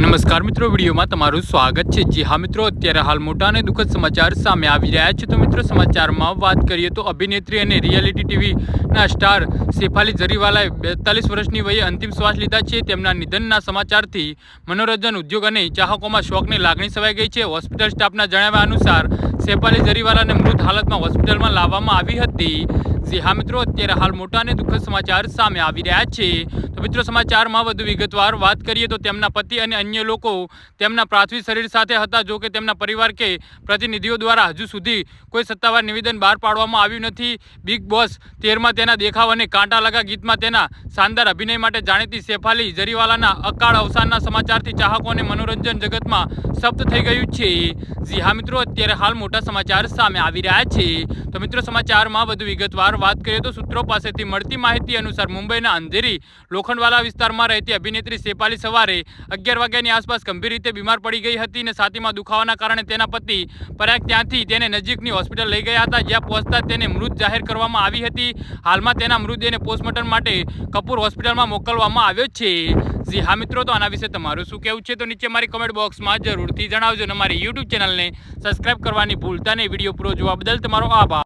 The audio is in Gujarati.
નમસ્કાર મિત્રો, વિડીયોમાં તમારું સ્વાગત છે. જી હા મિત્રો, અત્યારે હાલ મોટા અને દુઃખદ સમાચાર સામે આવી રહ્યા છે. તો મિત્રો, સમાચારમાં વાત કરીએ તો અભિનેત્રી અને રિયાલિટી ટીવીના સ્ટાર શેફાલી જરીવાલાએ બેતાલીસ વર્ષની વયે અંતિમ શ્વાસ લીધા છે. તેમના નિધનના સમાચારથી મનોરંજન ઉદ્યોગ અને ચાહકોમાં શોકની લાગણી સવાઈ ગઈ છે. હોસ્પિટલ સ્ટાફના જણાવ્યા અનુસાર, શેફાલી જરીવાલાને મૃત હાલતમાં હોસ્પિટલમાં લાવવામાં આવી હતી. જી, હા મિત્રો, અત્યારે હાલ મોટા અને દુઃખદ સમાચાર સામે આવી રહ્યા છે. તો મિત્રો, સમાચારમાં વધુ વિગતવાર વાત કરીએ તો તેમના પતિ અને અન્ય લોકો તેમના પાર્થિવ શરીર સાથે હતા, જો કે તેમના પરિવાર કે પ્રતિનિધિઓ દ્વારા હજુ સુધી કોઈ સત્તાવાર નિવેદન બહાર પાડવામાં આવ્યું નથી. બિગ બોસ તેરમાં તેના દેખાવ અને કાંટા લગા ગીતમાં તેના શાનદાર અભિનય માટે જાણીતી શેફાલી જરીવાલાના અકાળ અવસાનના સમાચારથી ચાહકો અને મનોરંજન જગતમાં સપ્ત થઈ ગયું છે. જી, હા મિત્રો, અત્યારે હાલ મોટા સમાચાર સામે આવી રહ્યા છે. તો મિત્રો સમાચારમાં વધુ વિગતવાર વાત કરીએ તો સૂત્રો પાસેથી મળતી માહિતી અનુસાર મુંબઈના અંધેરી લોખંડવાલા વિસ્તારમાં રહેતી અભિનેત્રી શેપાલી સવારે અગિયાર વાગ્યાની આસપાસ ગંભીર રીતે બીમાર પડી ગઈ હતી અને છાતીમાં દુખાવાના કારણે તેના પતિ પરાગ ત્યાંથી તેને નજીકની હોસ્પિટલ લઈ ગયા હતા, જ્યાં પહોંચતા તેને મૃત જાહેર કરવામાં આવી હતી. હાલમાં તેના મૃતદેહને પોસ્ટમોર્ટમ માટે કપૂર હોસ્પિટલમાં મોકલવામાં આવ્યો છે. જી હા મિત્રો, તો આના વિશે તમારું શું કહેવું છે? તો નીચે મારી કમેન્ટ બોક્સમાં જરૂરથી જણાવજો અને મારી યુટ્યુબ ચેનલને સબસ્ક્રાઇબ કરવાની ભૂલતા નહીં. વીડિયો પૂરો જોવા બદલ તમારો આભાર.